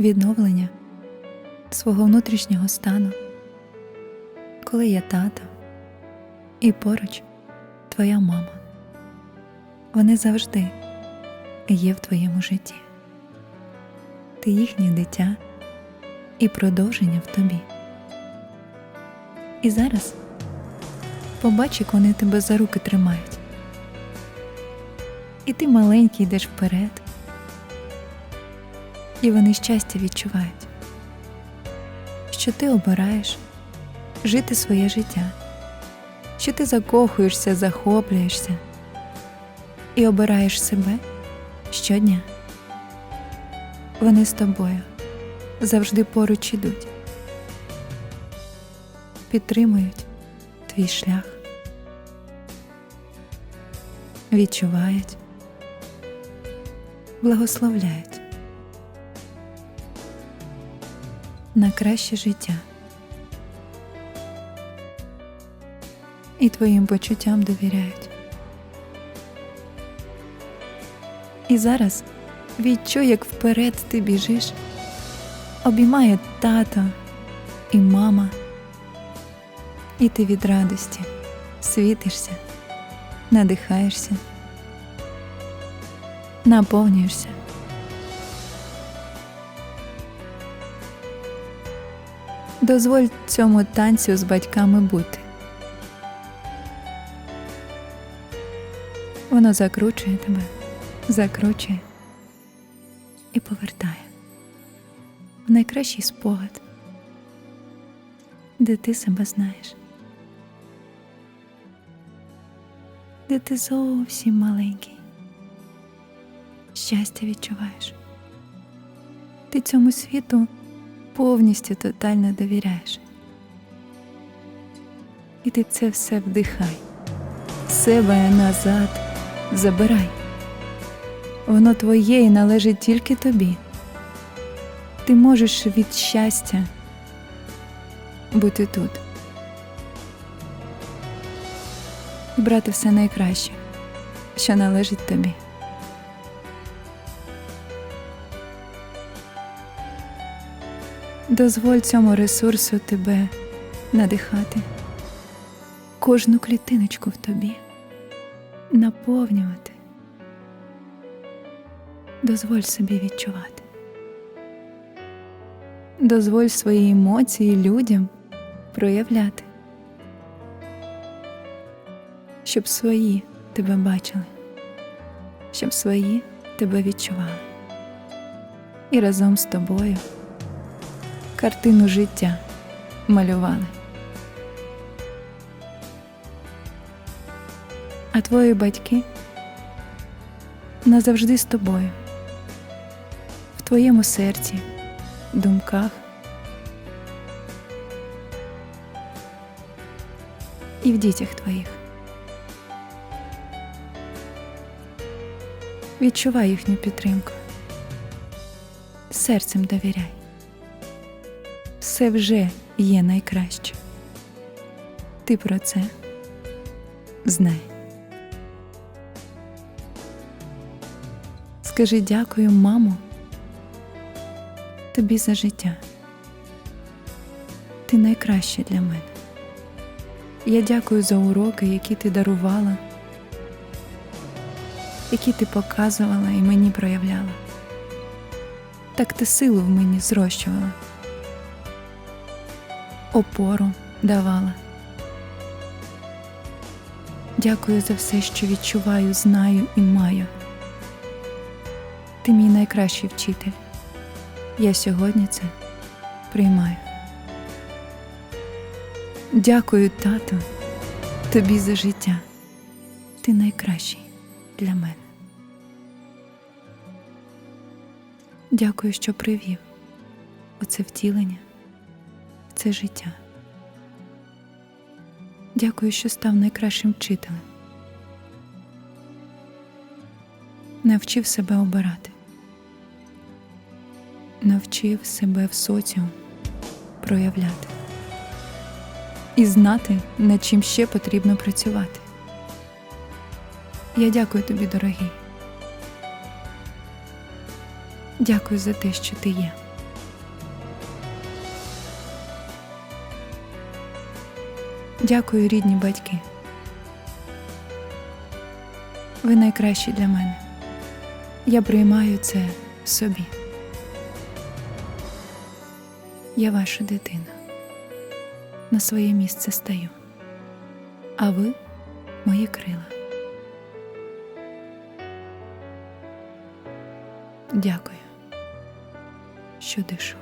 відновлення свого внутрішнього стану, коли є тато і поруч твоя мама. Вони завжди є в твоєму житті. Ти їхнє дитя і продовження в тобі. І зараз побач, як вони тебе за руки тримають. І ти маленький йдеш вперед, і вони щастя відчувають, що ти обираєш жити своє життя, що ти закохуєшся, захоплюєшся. І обираєш себе щодня. Вони з тобою завжди поруч ідуть, підтримують твій шлях, відчувають, благословляють на краще життя і твоїм почуттям довіряють. І зараз відчуй, як вперед ти біжиш, обіймає тато і мама, і ти від радості світишся, надихаєшся, наповнюєшся. Дозволь цьому танцю з батьками бути. Воно закручує тебе, закручує і повертає в найкращий спогад, де ти себе знаєш, де ти зовсім маленький, щастя відчуваєш. Ти цьому світу повністю тотально довіряєш. І ти це все вдихай, себе назад забирай. Воно твоє і належить тільки тобі. Ти можеш від щастя бути тут і брати все найкраще, що належить тобі. Дозволь цьому ресурсу тебе надихати, кожну клітиночку в тобі наповнювати. Дозволь собі відчувати. Дозволь свої емоції людям проявляти, щоб свої тебе бачили, щоб свої тебе відчували. І разом з тобою картину життя малювали. А твої батьки назавжди з тобою, в твоєму серці, думках і в дітях твоїх. Відчувай їхню підтримку, серцем довіряй. Все вже є найкраще. Ти про це знай. Скажи дякую, мамо, тобі за життя. Ти найкраща для мене. Я дякую за уроки, які ти дарувала, які ти показувала і мені проявляла. Так ти силу в мені зрощувала, опору давала. Дякую за все, що відчуваю, знаю і маю. Ти мій найкращий вчитель. Я сьогодні це приймаю. Дякую, тато, тобі за життя. Ти найкращий для мене. Дякую, що привів у це втілення, це життя. Дякую, що став найкращим вчителем. навчив себе обирати, навчив себе в соціум проявляти і знати, над чим ще потрібно працювати. Я дякую тобі, дорогий. Дякую за те, що ти є. Дякую, рідні батьки. Ви найкращі для мене. Я приймаю це собі. Я ваша дитина. На своє місце стаю. А ви мої крила. Дякую, що дишу.